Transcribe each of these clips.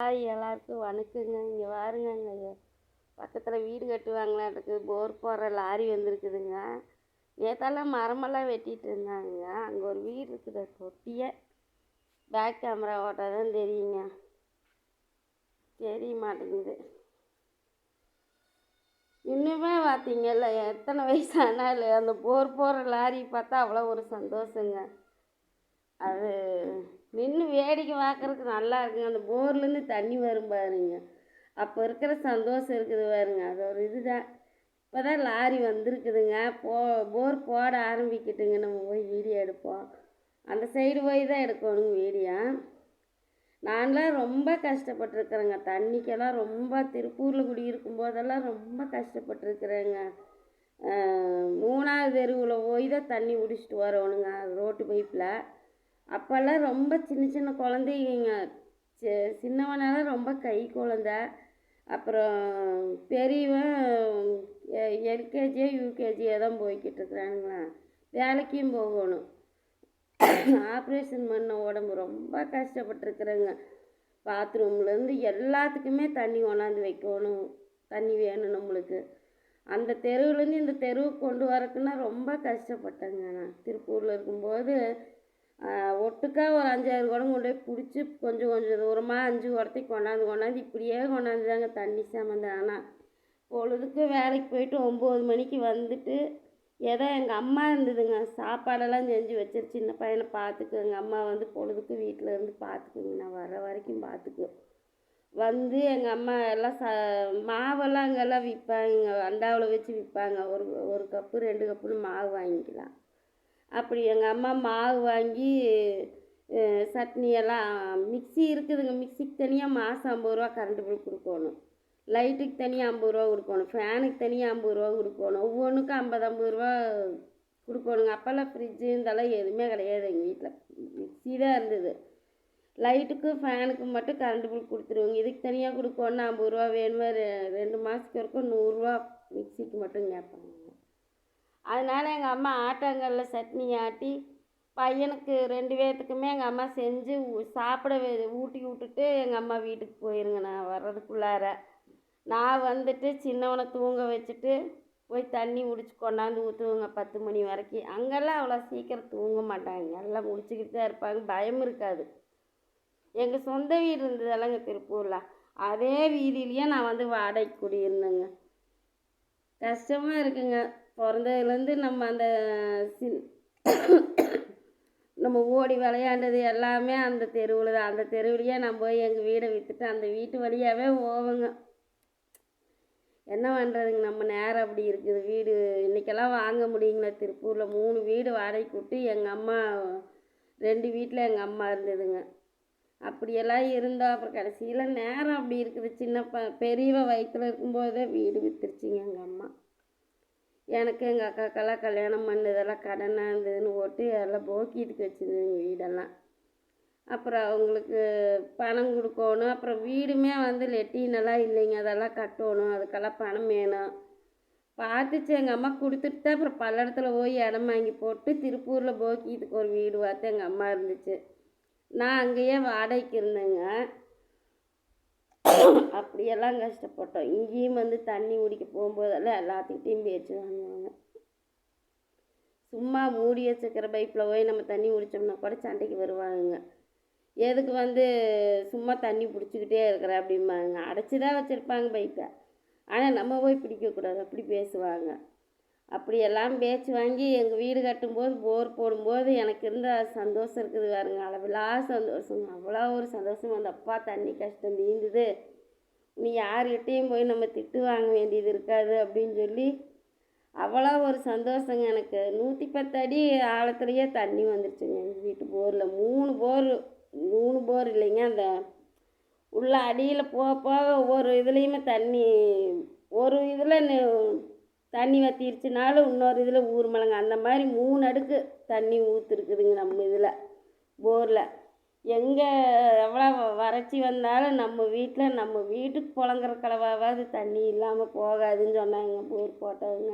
Hi எல்லாருக்கும் வணக்கங்க. இங்கே வாருங்க இங்கே பக்கத்தில் வீடு கட்டுவாங்களாட்டுக்கு போர் போடுற லாரி வந்திருக்குதுங்க. நேற்றெல்லாம் மரமெல்லாம் வெட்டிகிட்டு இருந்தாங்க அங்கே ஒரு வீடு இருக்குது. தொட்டியை பேக் கேமரா ஓட்டால் தான் தெரியுங்க. தெரிய மாட்டேங்குது. இன்னுமே பார்த்தீங்கல்ல எத்தனை வயசு ஆனாலும் அந்த போர் போடுற லாரி பார்த்தா அவ்வளோ ஒரு சந்தோஷங்க. அது நின்று வேடிக்கை பார்க்குறதுக்கு நல்லா இருக்குங்க. அந்த போர்லேருந்து தண்ணி வரும் பாருங்க. அப்போ இருக்கிற சந்தோஷம் இருக்குது பாருங்க. அது ஒரு இதுதான். இப்போ தான் லாரி வந்திருக்குதுங்க. போ போர் போட ஆரம்பிக்கிட்டுங்க. நம்ம போய் வீடியோ எடுப்போம். அந்த சைடு போய் தான் எடுக்கணுங்க வீடியோ. நான்லாம் ரொம்ப கஷ்டப்பட்டுருக்குறேங்க. தண்ணிக்கெல்லாம் ரொம்ப திருப்பூரில் குடியிருக்கும் போதெல்லாம் ரொம்ப கஷ்டப்பட்டுருக்குறேங்க. மூணாவது தெருவில் போய் தான் தண்ணி பிடிச்சிட்டு வரணுங்க ரோட்டு பைப்பில். அப்போல்லாம் ரொம்ப சின்ன சின்ன குழந்தைங்க சி- சின்னவனால ரொம்ப கை குழந்த. அப்புறம் பெரியவன் எல்கேஜியோ யூகேஜியோ தான் போய்கிட்டு இருக்கிறானுங்களா. வேலைக்கும் போகணும். ஆப்ரேஷன் பண்ண உடம்பு ரொம்ப கஷ்டப்பட்டுருக்குறேங்க. பாத்ரூம்லேருந்து எல்லாத்துக்குமே தண்ணி கொண்டாந்து வைக்கணும். தண்ணி வேணும் நம்மளுக்கு. அந்த தெருவுலேருந்து இந்த தெருவுக்கு கொண்டு வரக்குன்னா ரொம்ப கஷ்டப்பட்டேங்க நான். திருப்பூரில் இருக்கும்போது ஒட்டுக்கா ஒரு அஞ்சாறு குடம் கொண்டு போய் பிடிச்சி கொஞ்சம் கொஞ்சம் தூரமாக அஞ்சு குடத்தைக்கு கொண்டாந்து கொண்டாந்து இப்படியே கொண்டாந்து தாங்க தண்ணி சம்மந்தம் ஆனால் பொழுதுக்கு வேலைக்கு போயிட்டு ஒம்பது மணிக்கு வந்துட்டு ஏதோ எங்கள் அம்மா இருந்ததுங்க. சாப்பாடெல்லாம் செஞ்சு வச்சிரு சின்ன பையனை பார்த்துக்கு. எங்கள் அம்மா வந்து பொழுதுக்கு வீட்டில் இருந்து பார்த்துக்குங்க. நான் வர வரைக்கும் பார்த்துக்கு. வந்து எங்கள் அம்மா எல்லாம் ச மாவெல்லாம் அங்கெல்லாம் விற்பாங்க அண்டாவில் வச்சு விற்பாங்க ஒரு ஒரு கப்பு ரெண்டு கப்புன்னு மாவு வாங்கிக்கலாம். அப்படி எங்கள் அம்மா மாவு வாங்கி சட்னி எல்லாம் மிக்ஸி இருக்குதுங்க. மிக்ஸிக்கு தனியாக மாதம் ஐம்பது ரூபா கரண்ட் பில் கொடுக்கணும். லைட்டுக்கு தனியாக ஐம்பது ரூபா கொடுக்கணும். ஃபேனுக்கு தனியாக ஐம்பது ரூபா கொடுக்கணும். ஒவ்வொன்றுக்கும் ஐம்பது ஐம்பது ரூபா கொடுக்கணுங்க. அப்போல்லாம் ஃப்ரிட்ஜு இதெல்லாம் எதுவுமே கிடையாது எங்கள் வீட்டில் மிக்ஸி தான் இருந்தது. லைட்டுக்கு ஃபேனுக்கு மட்டும் கரண்ட் பில் கொடுத்துருவோங்க. இதுக்கு தனியாக கொடுக்கணுன்னா ஐம்பது ரூபா வேணுமா? ரெ- ரெண்டு மாதத்துக்கு வரைக்கும் நூறுரூவா மிக்ஸிக்கு மட்டும் கேட்பாங்க. அதனால் எங்கள் அம்மா ஆட்டாங்கல்ல சட்னி ஆட்டி பையனுக்கு ரெண்டு பேர்த்துக்குமே எங்கள் அம்மா செஞ்சு சாப்பிட ஊட்டி விட்டுட்டு எங்கள் அம்மா வீட்டுக்கு போயிருங்க நான் வர்றதுக்குள்ளார. நான் வந்துட்டு சின்னவனை தூங்க வச்சுட்டு போய் தண்ணி முடிச்சு கொண்டாந்து ஊற்றுவோங்க பத்து மணி வரைக்கும். அங்கெல்லாம் அவ்வளோ சீக்கிரம் தூங்க மாட்டாங்க. எல்லாம் முடிச்சுக்கிட்டு தான் இருப்பாங்க. பயம் இருக்காது. எங்கள் சொந்த வீடு இருந்ததெல்லாங்க திருப்பூரில். அதே வீதியிலேயே நான் வந்து வாடகைக்கு குடியிருந்தேங்க. கஷ்டமாக இருக்குங்க. பிறந்ததுலேருந்து நம்ம அந்த சின் நம்ம ஓடி விளையாண்டது எல்லாமே அந்த தெருவில் தான். அந்த தெருவிலேயே நான் போய் எங்கள் வீடை விற்றுட்டு அந்த வீட்டு வழியாகவே போவேங்க. என்ன பண்ணுறதுங்க நம்ம நேரம் அப்படி இருக்குது. வீடு இன்றைக்கெல்லாம் வாங்க முடியுங்களா? திருப்பூரில் மூணு வீடு வாடகைக்கு விட்டு எங்கள் அம்மா ரெண்டு வீட்டில் எங்கள் அம்மா இருந்ததுங்க. அப்படியெல்லாம் இருந்தோம். அப்புறம் கடைசியில் நேரம் அப்படி இருக்குது. சின்ன ப பெரியவ வயிற்றுல இருக்கும்போதே வீடு விற்றுருச்சிங்க எங்கள் அம்மா. எனக்கு எங்கள் அக்காக்கெல்லாம் கல்யாணம் பண்ணதெல்லாம் கடனாக இருந்ததுன்னு ஓட்டு எல்லாம் போக்கிட்டுக்கு எங்கள் வீடெல்லாம். அப்புறம் அவங்களுக்கு பணம் கொடுக்கணும் அப்புறம் வீடுமே வந்து லெட்டினெல்லாம் இல்லைங்க அதெல்லாம் கட்டணும் அதுக்கெல்லாம் பணம் வேணும். பார்த்துச்சு எங்கள் அம்மா கொடுத்துட்டு தான் அப்புறம் பல்லடத்தில் போய் இடம் வாங்கி போட்டு திருப்பூரில் போக்கிட்டுக்கு ஒரு வீடு பார்த்து எங்கள் அம்மா இருந்துச்சு. நான் அங்கேயே வாடகைக்கு இருந்தேங்க. அப்படியெல்லாம் கஷ்டப்பட்டோம். இங்கேயும் வந்து தண்ணி குடிக்க போகும்போதெல்லாம் எல்லாத்துக்கிட்டையும் பேச்சு வாங்குவாங்க. சும்மா மூடி வச்சுக்கிற பைப்பில் போய் நம்ம தண்ணி குடித்தோம்னா கூட சண்டைக்கு வருவாங்க. எதுக்கு வந்து சும்மா தண்ணி பிடிச்சிக்கிட்டே இருக்கிற அப்படிம்பாங்க. அடைச்சி தான் வச்சுருப்பாங்க பைப்பை. ஆனால் நம்ம போய் பிடிக்கக்கூடாது. அப்படி பேசுவாங்க. அப்படியெல்லாம் பேச்சு வாங்கி எங்கள் வீடு கட்டும்போது போர் போடும்போது எனக்கு இருந்த சந்தோஷம் இருக்குது பாருங்க. அளவிலா சந்தோஷம். அவ்வளோ ஒரு சந்தோஷம். அந்த அப்பா தண்ணி கஷ்டம் நீந்துது நீ யார்கிட்டேயும் போய் நம்ம திட்டு வாங்க வேண்டியது இருக்காது அப்படின்னு சொல்லி அவ்வளோ ஒரு சந்தோஷங்க எனக்கு. நூற்றி பத்து அடி ஆழத்துலேயே தண்ணி வந்துருச்சுங்க எங்கள் வீட்டு போரில். மூணு போர் மூணு போர் இல்லைங்க அந்த உள்ள அடியில் போக போக ஒவ்வொரு இதுலேயுமே தண்ணி ஒரு இதில் தண்ணி வத்திருச்சுனாலும் இன்னொரு இதில் ஊர் மலங்க அந்த மாதிரி மூணு அடுக்கு தண்ணி ஊற்றுருக்குதுங்க நம்ம இதில் போரில். எங்கே எவ்வளோ வறட்சி வந்தாலும் நம்ம வீட்டில் நம்ம வீட்டுக்கு புழங்குற கலவாவது தண்ணி இல்லாமல் போகாதுன்னு சொன்னாங்க போர் போட்டவங்க.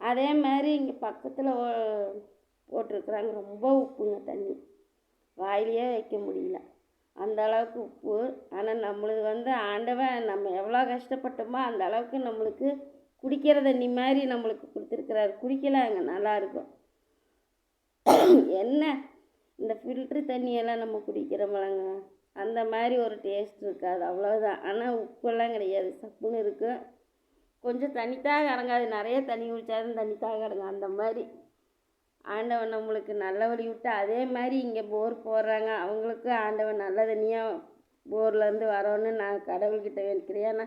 அதே மாதிரி இங்கே பக்கத்தில் போட்டிருக்குறாங்க. ரொம்ப உப்புங்க தண்ணி. வாயிலேயே வைக்க முடியல. அந்த அளவுக்கு உப்பு. ஆனால் நம்மளுக்கு வந்து ஆண்டவன் நம்ம எவ்வளோ கஷ்டப்பட்டோமோ அந்த அளவுக்கு நம்மளுக்கு குடிக்கிற தண்ணி மாதிரி நம்மளுக்கு கொடுத்துருக்குறாரு. குடிக்கலாங்க நல்லாயிருக்கும் என்ன இந்த ஃபில்ட்ரு தண்ணியெல்லாம் நம்ம குடிக்கிறோம்லங்க அந்த மாதிரி ஒரு டேஸ்ட் இருக்காது. அவ்வளோதான் ஆனால் உப்பெல்லாம் கிடையாது. சப்புன்னு இருக்கும் கொஞ்சம் தண்ணித்தாக இறங்காது நிறைய தண்ணி குடித்தாலும் தண்ணித்தாக இறங்கும் அந்த மாதிரி. ஆண்டவன் நம்மளுக்கு நல்ல வழி விட்டு அதே மாதிரி இங்கே போர் போடுறாங்க. அவங்களுக்கு ஆண்டவன் நல்ல தண்ணியாக போர்லேருந்து வரணும்னு நான் கடவுள்கிட்ட வேண்டிக்கிறேன். ஏன்னா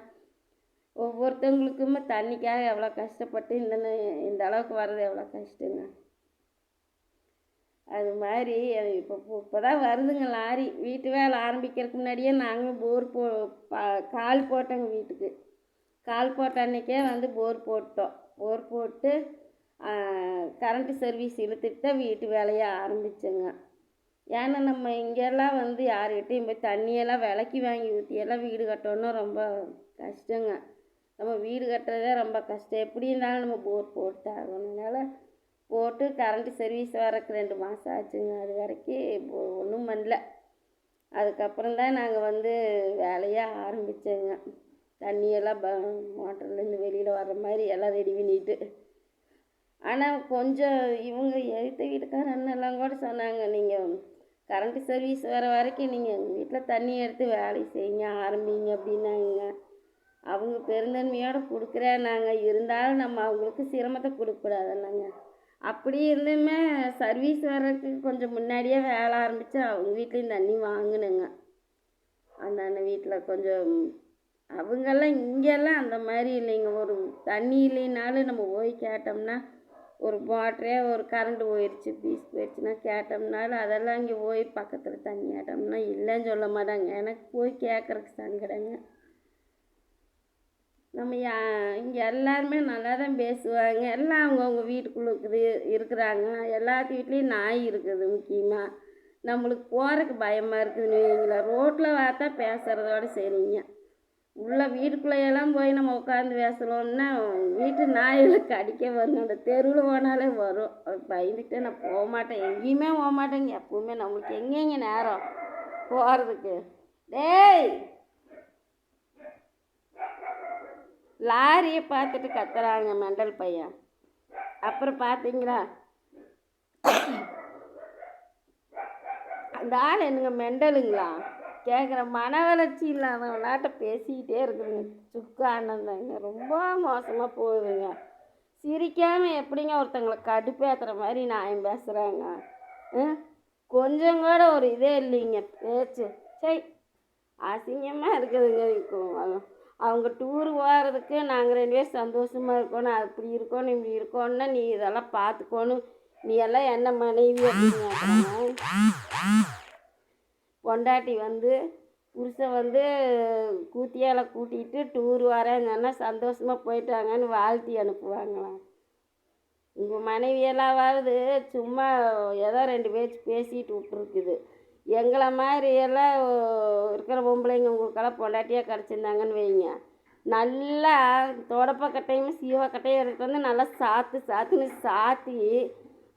ஒவ்வொருத்தவங்களுக்குமே தண்ணிக்காக எவ்வளோ கஷ்டப்பட்டு இந்த இந்த அளவுக்கு வர்றது எவ்வளோ கஷ்டங்க. அது மாதிரி அது இப்போ இப்போ தான் வருதுங்க லாரி. வீட்டு வேலை ஆரம்பிக்கிறதுக்கு முன்னாடியே நாங்களும் போர் போ பா- கால் போட்டோங்க வீட்டுக்கு. கால் போட்ட அன்னைக்கே வந்து போர் போட்டோம். போர் போட்டு கரண்ட்டு சர்வீஸ் இழுத்துட்டு தான் வீட்டு வேலையை ஆரம்பித்தோங்க ஏன்னா நம்ம இங்கெல்லாம் வந்து யாருக்கிட்டையும் போய் தண்ணியெல்லாம் விலைக்கு வாங்கி ஊற்றியெல்லாம் வீடு கட்டணும் ரொம்ப கஷ்டங்க. நம்ம வீடு கட்டுறதே ரொம்ப கஷ்டம். எப்படி இருந்தாலும் நம்ம போர் போட்டு ஆகணுனால போட்டு கரண்ட்டு சர்வீஸ் வரக்கு ரெண்டு மாதம் ஆச்சுங்க. அது வரைக்கும் ஒன்றும் பண்ணல. அதுக்கப்புறம் தான் நாங்கள் வந்து வேலையாக ஆரம்பித்தோங்க தண்ணியெல்லாம் ப மோட்டர்லேருந்து வெளியில் வர்ற மாதிரி எல்லாம் ரெடி பண்ணிட்டு. ஆனால் கொஞ்சம் இவங்க எழுத்த வீட்டுக்கார அண்ணெல்லாம் கூட சொன்னாங்க நீங்கள் கரண்ட்டு சர்வீஸ் வர வரைக்கும் நீங்கள் எங்கள் வீட்டில் தண்ணி எடுத்து வேலை செய்யுங்க ஆரம்பிங்க அப்படின்னாங்க. அவங்க பெருந்தன்மையோடு கொடுக்குறேன் நாங்கள் இருந்தாலும் நம்ம அவங்களுக்கு சிரமத்தை கொடுக்கக்கூடாதுன்னாங்க. அப்படி இருந்துமே சர்வீஸ் வர்றதுக்கு கொஞ்சம் முன்னாடியே வேலை ஆரம்பித்து அவங்க வீட்லேயும் தண்ணி வாங்கினுங்க. அந்த அண்ணன் வீட்டில் கொஞ்சம் அவங்கெல்லாம் இங்கெல்லாம் அந்த மாதிரி இல்லைங்க. ஒரு தண்ணி இல்லைனாலும் நம்ம போய் கேட்டோம்னா ஒரு மோட்டரே ஒரு கரண்ட் போயிடுச்சு பீஸ் போயிடுச்சுன்னா கேட்டோம்னாலும் அதெல்லாம் இங்கே போய் பக்கத்தில் தண்ணி ஆட்டோம்னா இல்லைன்னு சொல்ல மாட்டாங்க. எனக்கு போய் கேட்குறக்கு சங்கடங்க. நம்ம யா இங்கே எல்லாருமே நல்லா தான் பேசுவாங்க. எல்லாம் அவங்கவுங்க வீட்டுக்குள்ளே இருக்குது இருக்கிறாங்க எல்லாத்து வீட்லேயும் நாய் இருக்குது முக்கியமாக நம்மளுக்கு போகிறதுக்கு பயமாக இருக்குதுன்னு வைங்களேன். ரோட்டில் பார்த்தா பேசுகிறதோட சரிங்க. உள்ள வீட்டுக்குள்ளேயெல்லாம் போய் நம்ம உட்காந்து பேசணுன்னா வீட்டு நாய்கள் கடிக்க வருங்க அந்த தெருவில் போனாலே வரும். பயந்துட்டு நான் போக மாட்டேன் எங்கேயுமே போக மாட்டேங்க எப்பவுமே நம்மளுக்கு எங்கெங்க நேரம்? போகிறதுக்கு டேய்! லாரியை பார்த்துட்டு கத்துறாங்க மெண்டல் பையன். அப்புறம் பார்த்தீங்களா அந்த ஆள் என்னங்க மெண்டலுங்களா? கேட்குற மன வளர்ச்சி இல்லாதவனாட்ட பேசிக்கிட்டே இருக்குதுங்க. சுக்கா ஆனந்தாங்க ரொம்ப மோசமாக போகுதுங்க. சிரிக்காமல் எப்படிங்க ஒருத்தங்களை கடுப்பேற்றுற மாதிரி நியாயம் பேசுகிறாங்க கொஞ்சம் கூட ஒரு இதே இல்லைங்க பேச்சு. சரி அசிங்கமாக இருக்குதுங்க இப்போ அவங்க- டூர் போகிறதுக்கு நாங்கள் ரெண்டு பேரும் சந்தோஷமாக இருக்கணும் அப்படி இருக்கணும் இப்படி இருக்கணும்னா நீ இதெல்லாம் பார்த்துக்கணும் நீ எல்லாம் என்ன மனைவி அப்படின்னு பொண்டாட்டி வந்து புருஷன் வந்து கூத்தியால் கூட்டிகிட்டு டூர் வரேன்னு சொன்னால் சந்தோஷமாக போயிட்டாங்கன்னு வாழ்த்தி அனுப்புவாங்களாம். உங்கள் வருது சும்மா ஏதோ ரெண்டு பேச்சு பேசிட்டு விட்ருக்குது எங்களை மாதிரி எல்லாம் இருக்கிற பொம்பளைங்க உங்களுக்கெல்லாம் பொண்டாட்டியாக கிடச்சிருந்தாங்கன்னு வைங்க. நல்லா தொடப்பக்கட்டையும் சீவக்கட்டையும் எடுத்து வந்து நல்லா சாத்து சாத்துன்னு சாத்தி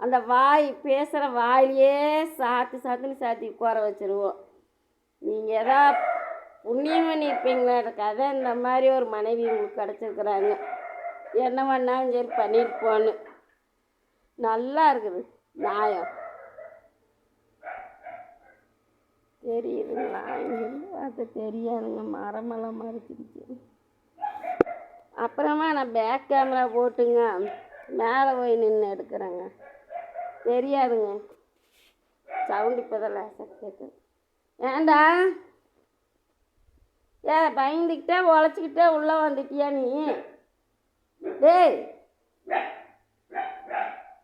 அந்த வாய் பேசுகிற வாயிலே சாத்து சாத்துன்னு சாத்தி உட்கார வச்சிருவோம். நீங்கள் எதா புண்ணியம் பண்ணியிருப்பீங்களா கதை இந்த மாதிரி ஒரு மனைவி உங்களுக்கு கிடச்சிருக்குறாங்க. என்ன பண்ணாலும் சரி பண்ணிட்டு போன்னு. நல்லா இருக்குது. நியாயம். தெரியுதுங்களா? இங்கிருந்து பார்த்து தெரியாதுங்க. மரமெல்லாம் மறைச்சிருச்சு அப்புறமா நான் பேக் கேமரா போட்டுங்க. மேலே போய் நின்று எடுக்கிறேங்க. தெரியாதுங்க. சவுண்ட் இப்போதான் லேசாக கேட்குது ஏண்டா ஏ பயந்துக்கிட்டே உழைச்சிக்கிட்டே உள்ளே வந்துட்டியா நீ? டேய்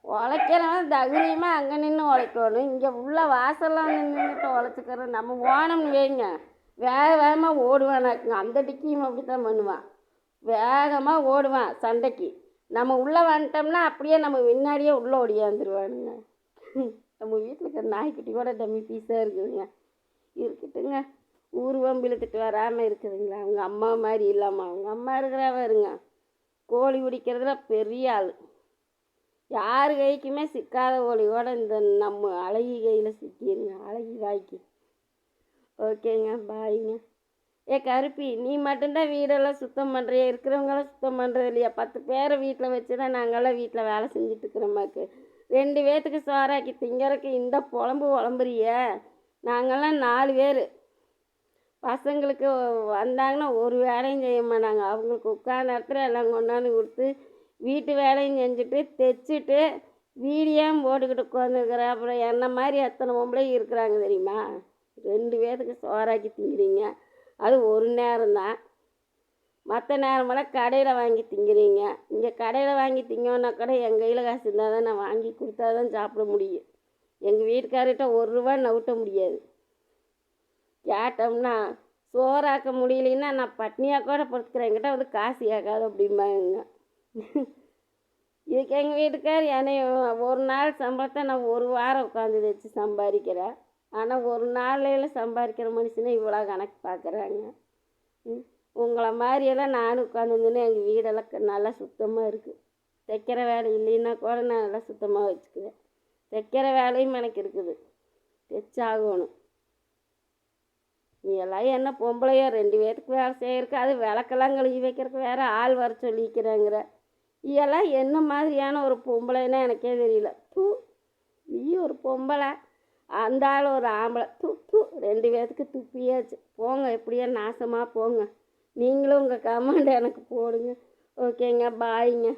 உழைக்கிறவன் தைரியமாக அங்கே நின்று உழைக்கணும். இங்கே உள்ள வாசலில் நின்றுட்டு உழைச்சிக்கிறோம் நம்ம போனோம்னு வைங்க வேக வேகமாக ஓடுவானாக்குங்க அந்த டிக்கியும் அப்படி தான் பண்ணுவான். வேகமாக ஓடுவான் சண்டைக்கு. நம்ம உள்ளே வந்துட்டோம்னா அப்படியே நம்ம முன்னாடியே உள்ளே ஓடியாந்துருவானுங்க நம்ம வீட்டில் இருக்கிற நாய்க்குட்டி கூட டம்மி பீஸாக இருக்குதுங்க. இருக்கட்டுங்க. ஊர்வம் இழுத்துட்டு வராமல் இருக்குதுங்களா? அவங்க அம்மா மாதிரி இல்லாமல் அவங்க அம்மா இருக்கிறாவ இருங்க. கோழி பிடிக்கிறதுல பெரிய ஆள். யார் கைக்குமே சிக்காத கோழியோட இந்த நம்ம அழகி கையில் சிக்கிடுங்க அழகி வாய்க்கு ஓகேங்க பாய்ங்க. ஏ கருப்பி நீ மட்டும்தான் வீடெல்லாம் சுத்தம் பண்ணுறிய இருக்கிறவங்களாம் சுத்தம் பண்ணுறது இல்லையா? பத்து பேரை வீட்டில் வச்சு தான் நாங்கள்லாம் வீட்டில் வேலை செஞ்சுட்டு இருக்கிறோமாக்கு ரெண்டு பேர்த்துக்கு சோறாக்கி திங்கறக்கு இந்த புலம்பு புலம்புறிய நாங்கள்லாம் நாலு பேர். பசங்களுக்கு வந்தாங்கன்னா ஒரு வேலையும் செய்ய மாட்டாங்க. அவங்களுக்கு உட்கார்ந்த இடத்துல எல்லாம் கொண்டாந்து கொடுத்து வீட்டு வேலையும் செஞ்சுட்டு தைச்சிட்டு வீடியோவும் போட்டுக்கிட்டு உட்காந்துருக்குறேன் அப்புறம் என்ன மாதிரி எத்தனை பொம்பளை இருக்கிறாங்க தெரியுமா? ரெண்டு பேர்த்துக்கு சோறாக்கி திங்கிறீங்க. அது ஒரு நேரம்தான். மற்ற நேரமெல்லாம் கடையில் வாங்கி திங்கிறீங்க. இங்கே கடையில் வாங்கி திங்கன்னா கூட எங்கள் கையில் காசு இருந்தால் தான் நான் வாங்கி கொடுத்தா தான் சாப்பிட முடியும். எங்கள் வீட்டுக்கார்கிட்ட ஒரு ரூபா நவுட்ட முடியாது. கேட்டோம்னா சோறாக்க முடியலைன்னா நான் பட்னியாக கூட படுத்துக்கிறேன் என்கிட்ட வந்து காசு கேட்காது அப்படிம்பாங்க. இதுக்கு எங்கள் வீட்டுக்கார் என்னை ஒரு நாள் சம்பளத்தை நான் ஒரு வாரம் உட்காந்து வச்சு சம்பாதிக்கிறேன் ஆனால் ஒரு நாளையில் சம்பாதிக்கிற மனுஷனே இவ்வளோ கணக்கு பார்க்குறாங்க. ம்? உங்களை மாதிரியெல்லாம் நானும் உட்காந்துருந்தேன்னா எங்கள் வீடெல்லாம் க- நல்லா சுத்தமாக இருக்குது தைக்கிற வேலை இல்லைன்னா கூட நான் நல்லா சுத்தமாக வச்சுக்குவேன். தைக்கிற வேலையும் எனக்கு இருக்குது. தைச்சாகணும். நீ எல்லாம் என்ன பொம்பளையோ ரெண்டு பேருக்கு வேலை செய்யறதுக்கு அது விளக்கெல்லாம் கழுவி வைக்கிறதுக்கு வேறு ஆள் வர சொல்லிக்கிறேங்கிற. இதெல்லாம் என்ன மாதிரியான ஒரு பொம்பளைன்னு எனக்கே தெரியல. தூ நீ ஒரு பொம்பளை. அந்த ஆள் ஒரு ஆம்பளை. தூ தூ ரெண்டு பேர்த்துக்கு துப்பியாச்சு. போங்க எப்படியோ நாசமாக போங்க. நீங்களும் உங்கள் கமெண்ட் எனக்கு போடுங்க. ஓகேங்க பாய்ங்க.